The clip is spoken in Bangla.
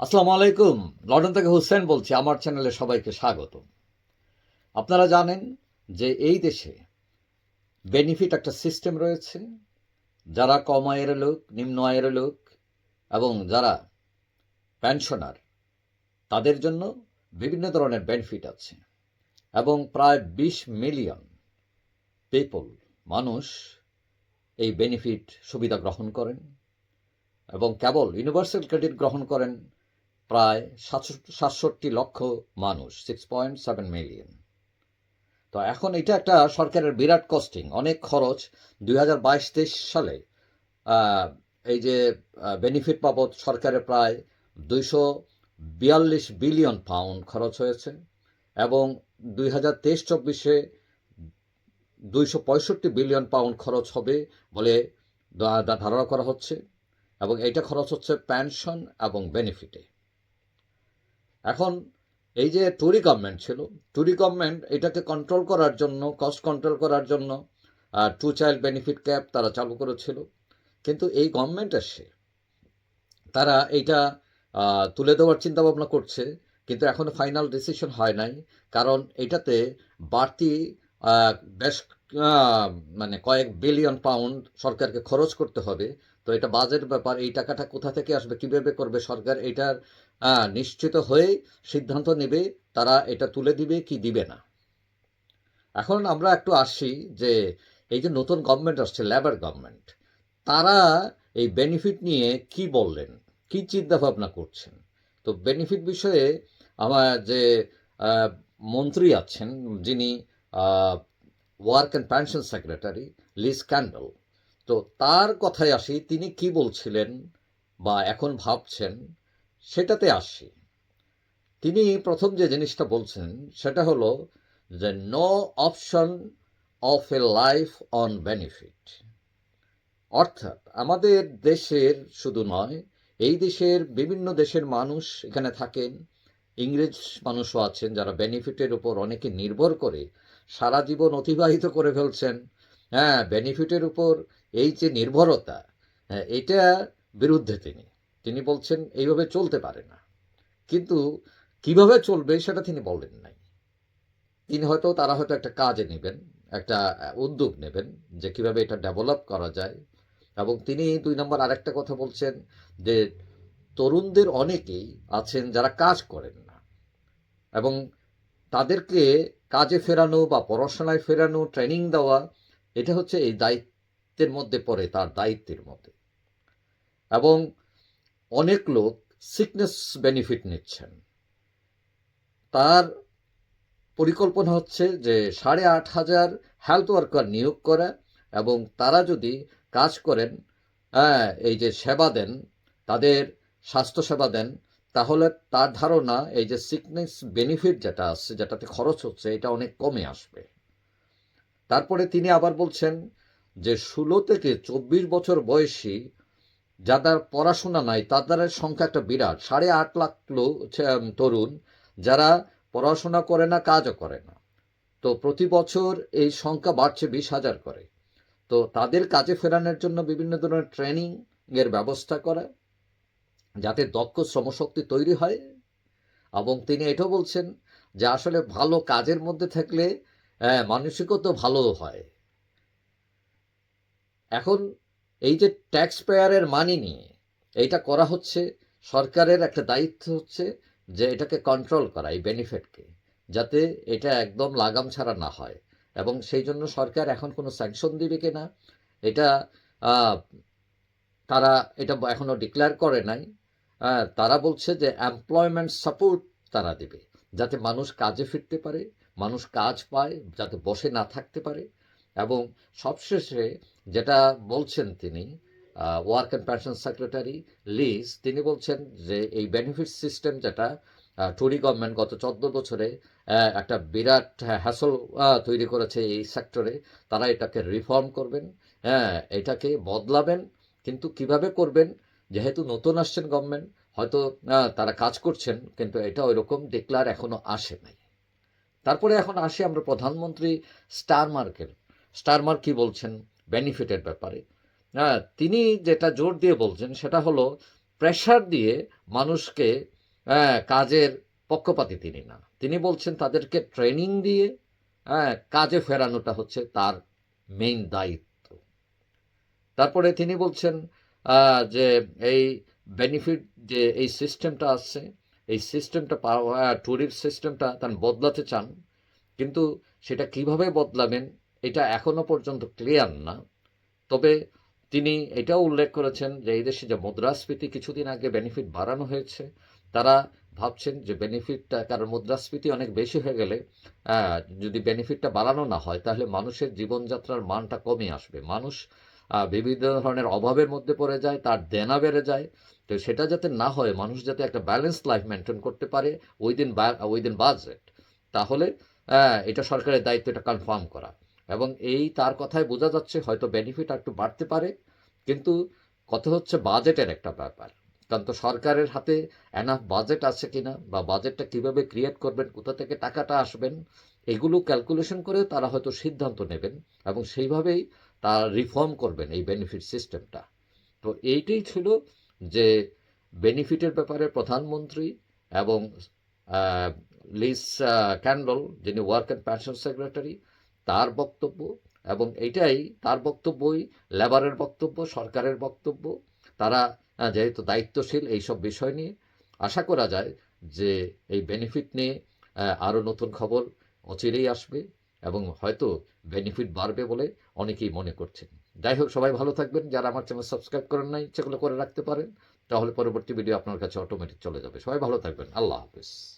আসসালামু আলাইকুম। লন্ডন থেকে হুসেন বলছি, আমার চ্যানেলে সবাইকে স্বাগত আপনারা জানেন যে এই দেশে বেনিফিট একটা সিস্টেম রয়েছে, যারা কম আয়ের লোক, নিম্ন আয়ের লোক এবং যারা পেনশনার তাদের জন্য বিভিন্ন ধরনের বেনিফিট আছে এবং প্রায় বিশ মিলিয়ন পিপল মানুষ এই বেনিফিট সুবিধা গ্রহণ করেন এবং কেবল ইউনিভার্সাল ক্রেডিট গ্রহণ করেন প্রায় সাতষট্টি লক্ষ মানুষ সিক্স পয়েন্ট সেভেন মিলিয়ন তো এখন এটা একটা সরকারের বিরাট কস্টিং অনেক খরচ। দুই হাজার বাইশ, তেইশ সালে এই যে বেনিফিট বাবদ সরকারের প্রায় দুইশো বিয়াল্লিশ বিলিয়ন পাউন্ড খরচ হয়েছে এবং দুই হাজার তেইশ, চব্বিশে দুইশো পঁয়ষট্টি বিলিয়ন পাউন্ড খরচ হবে বলে ধারণা করা হচ্ছে এবং এটা খরচ হচ্ছে পেনশন এবং বেনিফিটে এখন এই যে টুরি গভর্নমেন্ট ছিল টুরি গভর্নমেন্ট এটাকে কন্ট্রোল করার জন্য কস্ট কন্ট্রোল করার জন্য টু চাইল্ড বেনিফিট ক্যাপ তারা চালু করেছিল। কিন্তু এই গভর্নমেন্ট এসে তারা এইটা তুলে দেওয়ার চিন্তা ভাবনা করছে, কিন্তু এখনও ফাইনাল ডিসিশন হয় নাই। কারণ এটাতে বাড়তি বেশ মানে কয়েক বিলিয়ন পাউন্ড সরকারকে খরচ করতে হবে। তো এটা বাজেট ব্যাপার, এই টাকাটা কোথা থেকে আসবে, কীভাবে করবে সরকার, এটার নিশ্চিত হয়ে সিদ্ধান্ত নেবে তারা এটা তুলে দিবে কি দিবে না। এখন আমরা একটু আসি যে এই যে নতুন গভর্নমেন্ট আসছে লেবার গভর্নমেন্ট তারা এই বেনিফিট নিয়ে কি বললেন? কি চিন্তা ভাবনা করছেন? তো বেনিফিট বিষয়ে আমার যে মন্ত্রী আছেন, যিনি work and pension secretary Liz Kendall তো তার কথায় আসি, তিনি কি বলছিলেন বা এখন ভাবছেন সেটাতে আসি। তিনি প্রথম যে জিনিসটা বলছেন সেটা হলো যে no option of a life on benefit অর্থাৎ আমাদের দেশের শুধু নয় এই দেশের বিভিন্ন দেশের মানুষ এখানে থাকেন ইংরেজ মানুষও আছেন যারা বেনিফিটের উপর অনেকে নির্ভর করে সারা জীবন অতিবাহিত করে ফেলছেন। হ্যাঁ বেনিফিটের উপর এই যে নির্ভরতা হ্যাঁ, এটা বিরুদ্ধে তিনি। তিনি বলছেন, এইভাবে চলতে পারে না। কিন্তু কীভাবে চলবে সেটা তিনি বলেন নাই। তিনি হয়তো, তারা হয়তো একটা কাজে নেবেন, একটা উদ্যোগ নেবেন যে কীভাবে এটা ডেভেলপ করা যায়। এবং তিনি দুই নম্বর আরেকটা কথা বলছেন যে, তরুণদের অনেকেই আছেন যারা কাজ করেন না। এবং তাদেরকে কাজে ফেরানো বা পড়াশোনায় ফেরানো, ট্রেনিং দেওয়া, এটা হচ্ছে এই দায়িত্বের মধ্যে পড়ে, তার দায়িত্বের মধ্যে। এবং অনেক লোক সিকনেস বেনিফিট নিচ্ছেন। তার পরিকল্পনা হচ্ছে যে সাড়ে আট হাজার হেলথ ওয়ার্কার নিয়োগ করা এবং তারা যদি কাজ করেন হ্যাঁ এই যে সেবা দেন, তাদের স্বাস্থ্যসেবা দেন, তাহলে তার ধারণা এই যে সিকনেস বেনিফিট যেটা আসছে যেটাতে খরচ হচ্ছে, এটা অনেক কমে আসবে। তারপরে তিনি আবার বলছেন যে ষোলো থেকে চব্বিশ বছর বয়সী যাদের পড়াশোনা নাই তাদের সংখ্যা একটা বিরাট। সাড়ে আট লাখ তরুণ যারা পড়াশোনা করে না কাজও করে না। তো প্রতি বছর এই সংখ্যা বাড়ছে বিশ হাজার করে। তো তাদের কাজে ফেরানোর জন্য বিভিন্ন ধরনের ট্রেনিং এর ব্যবস্থা করা যাতে দক্ষ শ্রমশক্তি তৈরি হয়। এবং তিনি এটাও বলছেন যে আসলে ভালো কাজের মধ্যে থাকলে আহ, মানসিকতা ভালো হয়। এখন এই যে ট্যাক্স পেয়ারের মানি নিয়ে এইটা করা হচ্ছে, সরকারের একটা দায়িত্ব হচ্ছে যে এটাকে কন্ট্রোল করা, এই বেনিফিটকে যাতে এটা একদম লাগাম ছাড়া না হয়। এবং সেই জন্য সরকার এখন কোনো স্যাংশন দিবে কিনা, এটা তারা এটা এখনও ডিক্লেয়ার করে নাই। তারা বলছে যে এমপ্লয়মেন্ট সাপোর্ট তারা দেবে, যাতে মানুষ কাজে ফিরতে পারে, মানুষ কাজ পায়, যাতে বসে না থাকতে পারে। এবং সবশেষে যেটা বলছেন তিনি work and pension secretary Liz তিনি বলছেন যে এই বেনিফিট সিস্টেম যেটা টুরি গভর্নমেন্ট গত চোদ্দ বছরে একটা বিরাট হ্যাসল তৈরি করেছে এই সেক্টরে তারা এটাকে রিফর্ম করবেন হ্যাঁ এটাকে বদলাবেন, কিন্তু কীভাবে করবেন? যেহেতু নতুন আসছেন গভর্নমেন্ট হয়তো তারা কাজ করছেন, কিন্তু এটা ওইরকম ডিক্লার এখনও আসে নাই। তারপরে এখন আসি আমরা প্রধানমন্ত্রী স্টারমার্কের স্টারমার্ক কি বলছেন? বেনিফিটের ব্যাপারে। হ্যাঁ তিনি যেটা জোর দিয়ে বলছেন সেটা হলো প্রেশার দিয়ে মানুষকে হ্যাঁ, কাজের পক্ষপাতী তিনি না। তিনি বলছেন তাদেরকে ট্রেনিং দিয়ে হ্যাঁ, কাজে ফেরানোটা হচ্ছে তার মেইন দায়িত্ব। তারপরে তিনি বলছেন যে এই বেনিফিট যে এই সিস্টেমটা আছে এই সিস্টেমটা ট্যুরির সিস্টেমটা তার বদলাতে চান কিন্তু সেটা কীভাবে বদলাবেন? এটা এখনও পর্যন্ত ক্লিয়ার না। তবে তিনি এটাও উল্লেখ করেছেন যে, এই দেশে যে মুদ্রাস্ফীতি কিছুদিন আগে বেনিফিট বাড়ানো হয়েছে, তারা ভাবছেন যে বেনিফিটটা কারণ মুদ্রাস্ফীতি অনেক বেশি হয়ে গেলে যদি বেনিফিটটা বাড়ানো না হয়, তাহলে মানুষের জীবনযাত্রার মানটা কমে আসবে। মানুষ বিভিন্ন ধরনের অভাবের মধ্যে পড়ে যায়, তার দেনা বেড়ে যায়। তো সেটা যাতে না হয়, মানুষ যাতে একটা ব্যালেন্স লাইফ মেনটেন করতে পারে উইদিন উইদিন বাজেট। তাহলে এটা সরকারের দায়িত্ব, এটা কনফার্ম করা। এবং এই তার কথায় বোঝা যাচ্ছে হয়তো বেনিফিট একটু বাড়তে পারে, কিন্তু কথা হচ্ছে বাজেটের একটা ব্যাপার। কারণ তো সরকারের হাতে এনাফ বাজেট আছে কিনা বা বাজেটটা কীভাবে ক্রিয়েট করবেন, কোথা থেকে টাকাটা আসবেন, এগুলো ক্যালকুলেশন করে তারা হয়তো সিদ্ধান্ত নেবেন এবং সেইভাবেই তারা রিফর্ম করবেন এই বেনিফিট সিস্টেমটা তো এইটাই ছিল যে বেনিফিটের ব্যাপারে প্রধানমন্ত্রী এবং লিস ক্যান্ডল যিনি ওয়ার্ক অ্যান্ড পেনশন সেক্রেটারি তার বক্তব্য এবং এটাই তার বক্তব্যই লেবারের বক্তব্য, সরকারের বক্তব্য। তারা যেহেতু দায়িত্বশীল এইসব বিষয় নিয়ে, আশা করা যায় যে এই বেনিফিট নিয়ে আরও নতুন খবর অচিরেই আসবে এবং হয়তো বেনিফিট বাড়বে বলে অনেকেই মনে করছেন। যাই হোক, সবাই ভালো থাকবেন। যারা আমার চ্যানেল সাবস্ক্রাইব করেন নাই, সেগুলো করে রাখতে পারেন। তাহলে পরবর্তী ভিডিও আপনার কাছে অটোমেটিক চলে যাবে। সবাই ভালো থাকবেন। আল্লাহ হাফিজ।